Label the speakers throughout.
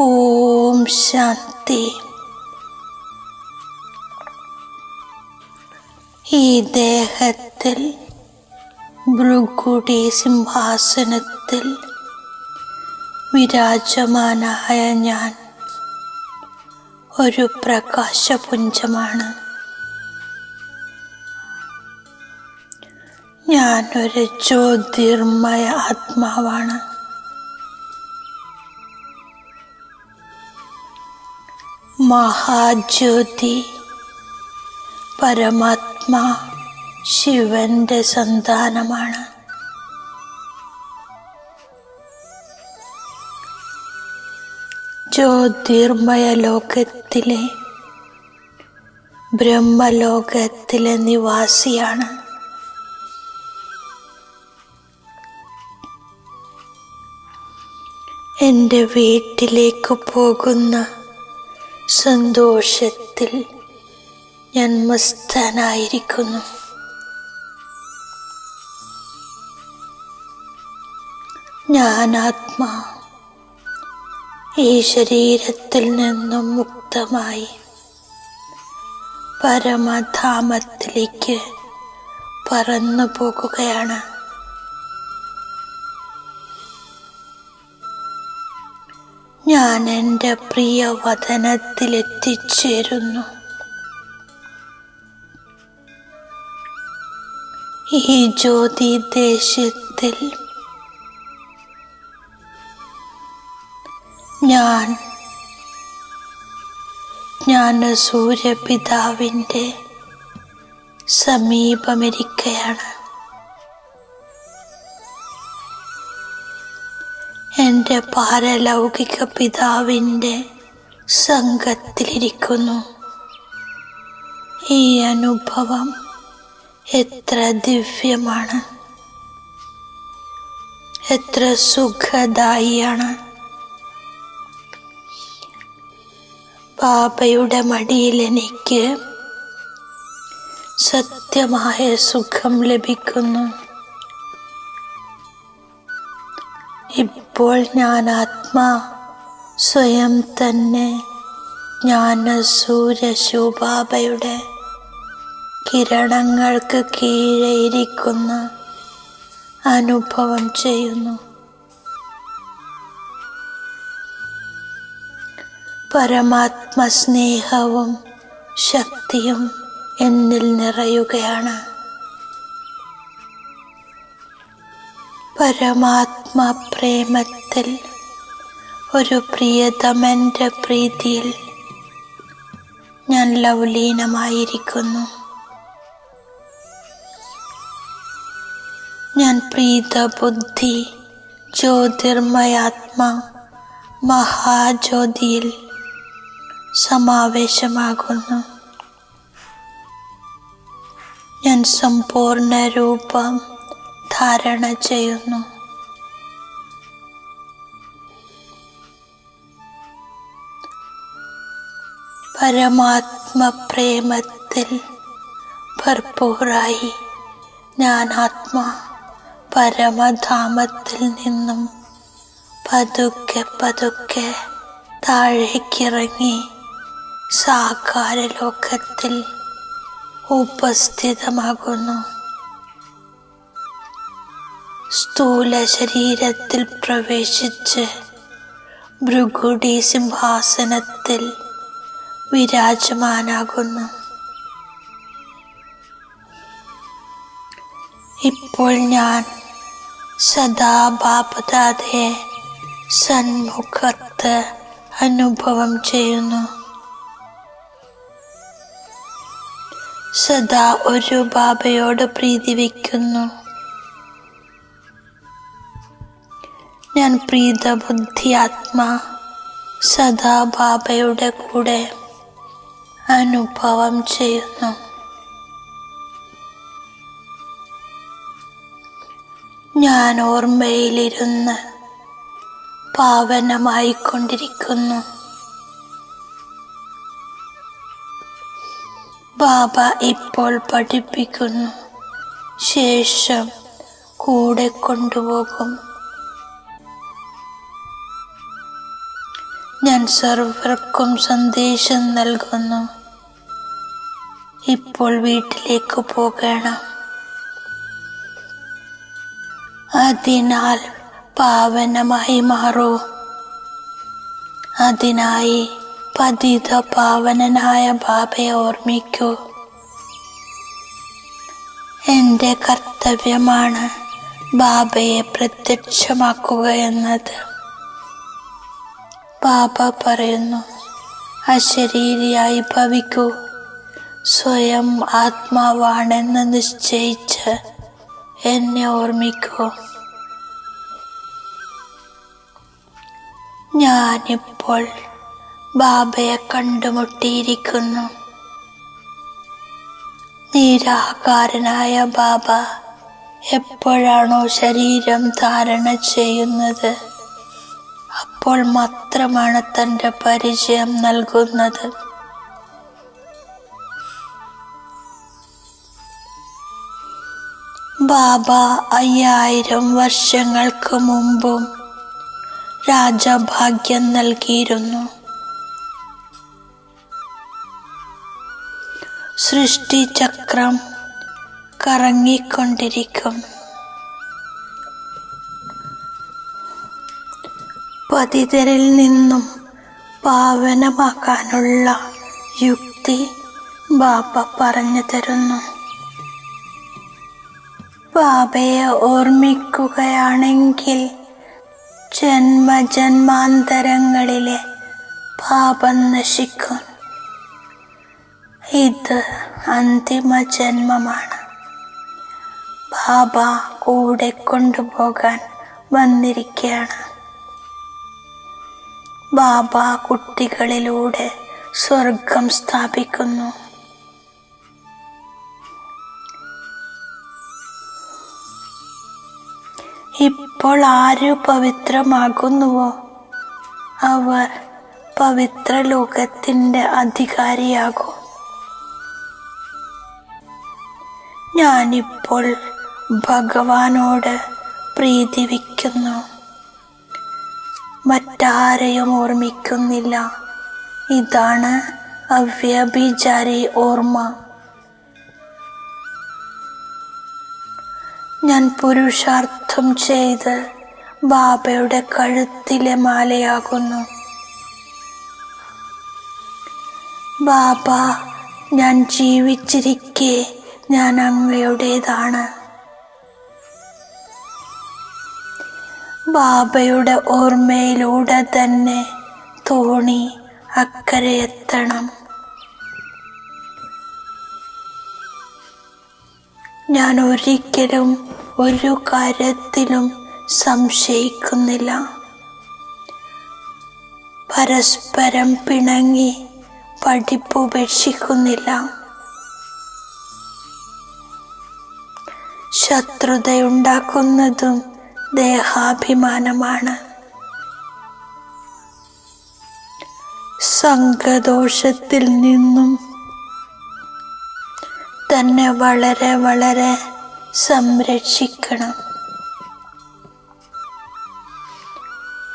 Speaker 1: ഓം ശാന്തി. ഈ ദേഹത്തിൽ ഭൃഗുടി സിംഹാസനത്തിൽ വിരാജമാനായ ഞാൻ ഒരു പ്രകാശപുഞ്ചമാണ്. ഞാനൊരു ജ്യോതിർമയ ആത്മാവാണ്. മഹാജ്യോതി. പരമാത്മാ ശിവന്റെ സന്താനമാണ്. ജ്യോതിർമയ ലോകത്തിലെ ബ്രഹ്മലോകത്തിലെ നിവാസിയാണ്. എന്റെ വീട്ടിലേക്ക് പോകുന്ന സന്തോഷത്തിൽ ഞാൻ മസ്തനായിരിക്കുന്നു. ഞാൻ ആത്മാ ഈ ശരീരത്തിൽ നിന്നും മുക്തമായി പരമധാമത്തിലേക്ക് പറന്നു പോകുകയാണ് ഞാൻ എന്റെ പ്രിയ വതനത്തിലെത്തിച്ചേരുന്നു ഈ ജ്യോതി ദേശത്തിൽ ഞാൻ ഞാൻ സൂര്യപിതാവിന്റെ സമീപമിരിക്കയാണ്. എന്റെ പാരലൗകിക പിതാവിന്റെ സംഘത്തിലിരിക്കുന്നു. ഈ അനുഭവം എത്ര ദിവ്യമാണ്. എത്ര സുഖദായിയാണ്. ബാബയുടെ മടിയിൽ എനിക്ക് സത്യമായ സുഖം ലഭിക്കുന്നു. ഇപ്പോൾ ഞാൻ ആത്മാ സ്വയം തന്നെ ജ്ഞാന സൂര്യ ശുഭാബയുടെ കിരണങ്ങൾക്ക് കീഴെ ഇരിക്കുന്ന അനുഭവം ചെയ്യുന്നു. പരമാത്മസ്നേഹവും ശക്തിയും എന്നിൽ നിറയുകയാണ്. പരമാത്മപ്രേമത്തിൽ ഒരു പ്രിയതമന്റെ പ്രീതിയിൽ ഞാൻ ലവലീനമായിരിക്കുന്നു ഞാൻ പ്രീതബുദ്ധി ജ്യോതിർമയാത്മ മഹാജ്യോതിയിൽ സമാവേശമാകുന്നു. ഞാൻ സമ്പൂർണ രൂപം ധാരണ ചെയ്യുന്നു? പരമാത്മപ്രേമത്തിൽ ഭർപ്പൂറായി ഞാൻ ആത്മാ പരമധാമത്തിൽ നിന്നും പതുക്കെ പതുക്കെ താഴേക്കിറങ്ങി സാകാര ലോകത്തിൽ ഉപസ്ഥിതമാകുന്നു. സ്ഥൂല ശരീരത്തിൽ പ്രവേശിച്ച് ഭൃഗുടി സിംഹാസനത്തിൽ വിരാജമാനാകുന്നു. ഇപ്പോൾ ഞാൻ സദാ ബാപദാതെ സന്മുഖത്ത് അനുഭവം ചെയ്യുന്നു. സദാ ഒരു ബാബയോട് പ്രീതി വയ്ക്കുന്നു. ഞാൻ പ്രീത ബുദ്ധി ആത്മാ സദാ ബാബയുടെ കൂടെ അനുഭവം ചെയ്യുന്നു. ഞാൻ ഓർമ്മയിലിരുന്ന് പാവനമായിക്കൊണ്ടിരിക്കുന്നു. ബാബ ഇപ്പോൾ പഠിപ്പിക്കുന്നു. ശേഷം കൂടെ കൊണ്ടുപോകും. ഞാൻ സർവർക്കും സന്ദേശം നൽകുന്നു. ഇപ്പോൾ വീട്ടിലേക്ക് പോകണം. അതിനാൽ പാവനമായി മാറൂ. അതിനായി പതിത പാവനനായ ബാബയെ ഓർമ്മിക്കൂ. എന്റെ കർത്തവ്യമാണ് ബാബയെ പ്രത്യക്ഷമാക്കുക എന്നത്. ബാബ പറയുന്നു. അശരീരിയായി ഭവിക്കൂ. സ്വയം ആത്മാവാണെന്ന് നിശ്ചയിച്ച് എന്നെ ഓർമ്മിക്കൂ. ഞാനിപ്പോൾ ബാബയെ കണ്ടുമുട്ടിയിരിക്കുന്നു. നിരാകാരനായ ബാബ എപ്പോഴാണോ ശരീരം ധാരണ ചെയ്യുന്നത്? അപ്പോൾ മാത്രമാണ് തന്റെ പരിചയം നൽകുന്നത്. ബാബ അയ്യായിരം വർഷങ്ങൾക്ക് മുമ്പും രാജഭാഗ്യം നൽകിയിരുന്നു. സൃഷ്ടിചക്രം കറങ്ങിക്കൊണ്ടിരിക്കും. പതിതരിൽ നിന്നും പാവനമാക്കാനുള്ള യുക്തി ബാബ പറഞ്ഞു തരുന്നു. ബാബയെ ഓർമ്മിക്കുകയാണെങ്കിൽ ജന്മജന്മാന്തരങ്ങളിലെ പാപം നശിക്കും. ഇത് അന്തിമ ജന്മമാണ്. ബാബ കൂടെ കൊണ്ടുപോകാൻ വന്നിരിക്കുകയാണ്. ബാബ കുട്ടികളിലൂടെ സ്വർഗം സ്ഥാപിക്കുന്നു. ഇപ്പോൾ ആര് പവിത്രമാകുന്നുവോ? അവർ പവിത്ര ലോകത്തിന്റെ അധികാരിയാകും. ഞാനിപ്പോൾ ഭഗവാനോട് പ്രീതി വയ്ക്കുന്നു. മറ്റാരെയും ഓർമ്മിക്കുന്നില്ല. ഇതാണ് അവ്യഭിചാരി ഓർമ്മ. ഞാൻ പുരുഷാർത്ഥം ചെയ്ത് ബാബയുടെ കഴുത്തിലെ മാലയാകുന്നു. ബാബ ഞാൻ ജീവിച്ചിരിക്കെ ഞാൻ അങ്ങയുടേതാണ്. ബാബയുടെ ഓർമ്മയിലൂടെ തന്നെ തോണി അക്കരെ എത്തണം. ഞാൻ ഒരിക്കലും ഒരു കാര്യത്തിലും സംശയിക്കുന്നില്ല. പരസ്പരം പിണങ്ങി പഠിപ്പുപേക്ഷിക്കുന്നില്ല ശത്രുതയുണ്ടാക്കുന്നതും ദേഹാഭിമാനമാണ്. സംഘദോഷത്തിൽ നിന്നും തന്നെ വളരെ വളരെ സംരക്ഷിക്കണം.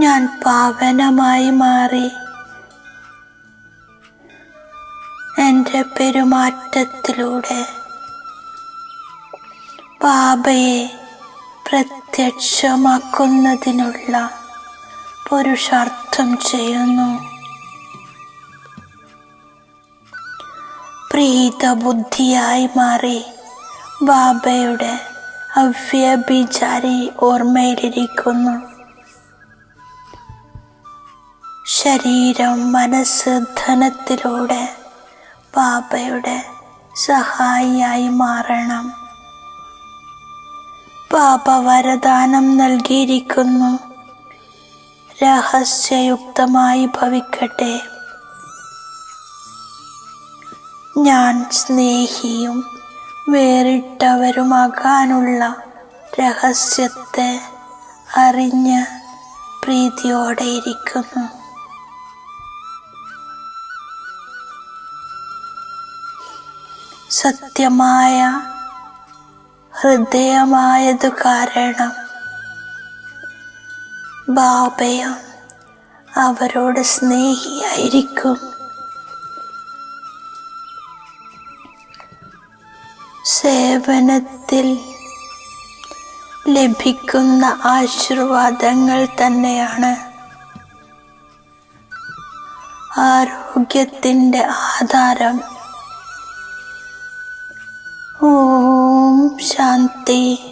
Speaker 1: ഞാൻ പാവനമായി മാറി. എന്റെ പെരുമാറ്റത്തിലൂടെ ബാബയെ പ്രത്യക്ഷമാക്കുന്നതിനുള്ള പുരുഷാർത്ഥം ചെയ്യുന്നു. പ്രീത ബുദ്ധിയായി മാറി ബാബയുടെ അവ്യഭിചാരി ഓർമ്മയിലിരിക്കുന്നു. ശരീരം മനസ്സ് ധനത്തിലൂടെ ബാബയുടെ സഹായിയായി മാറണം. ബാബ വരദാനം നൽകിയിരിക്കുന്നു. രഹസ്യയുക്തമായി ഭവിക്കട്ടെ. ഞാൻ സ്നേഹിയും വേറിട്ടവരുമാകാനുള്ള രഹസ്യത്തെ അറിഞ്ഞ് പ്രീതിയോടെ ഇരിക്കുന്നു. സത്യമായ ഹൃദയമായതു കാരണം ബാബയും അവരോട് സ്നേഹിയായിരിക്കും. സേവനത്തിൽ ലഭിക്കുന്ന ആശീർവാദങ്ങൾ തന്നെയാണ് ആരോഗ്യത്തിന്റെ ആധാരം. ഓം ശാന്തി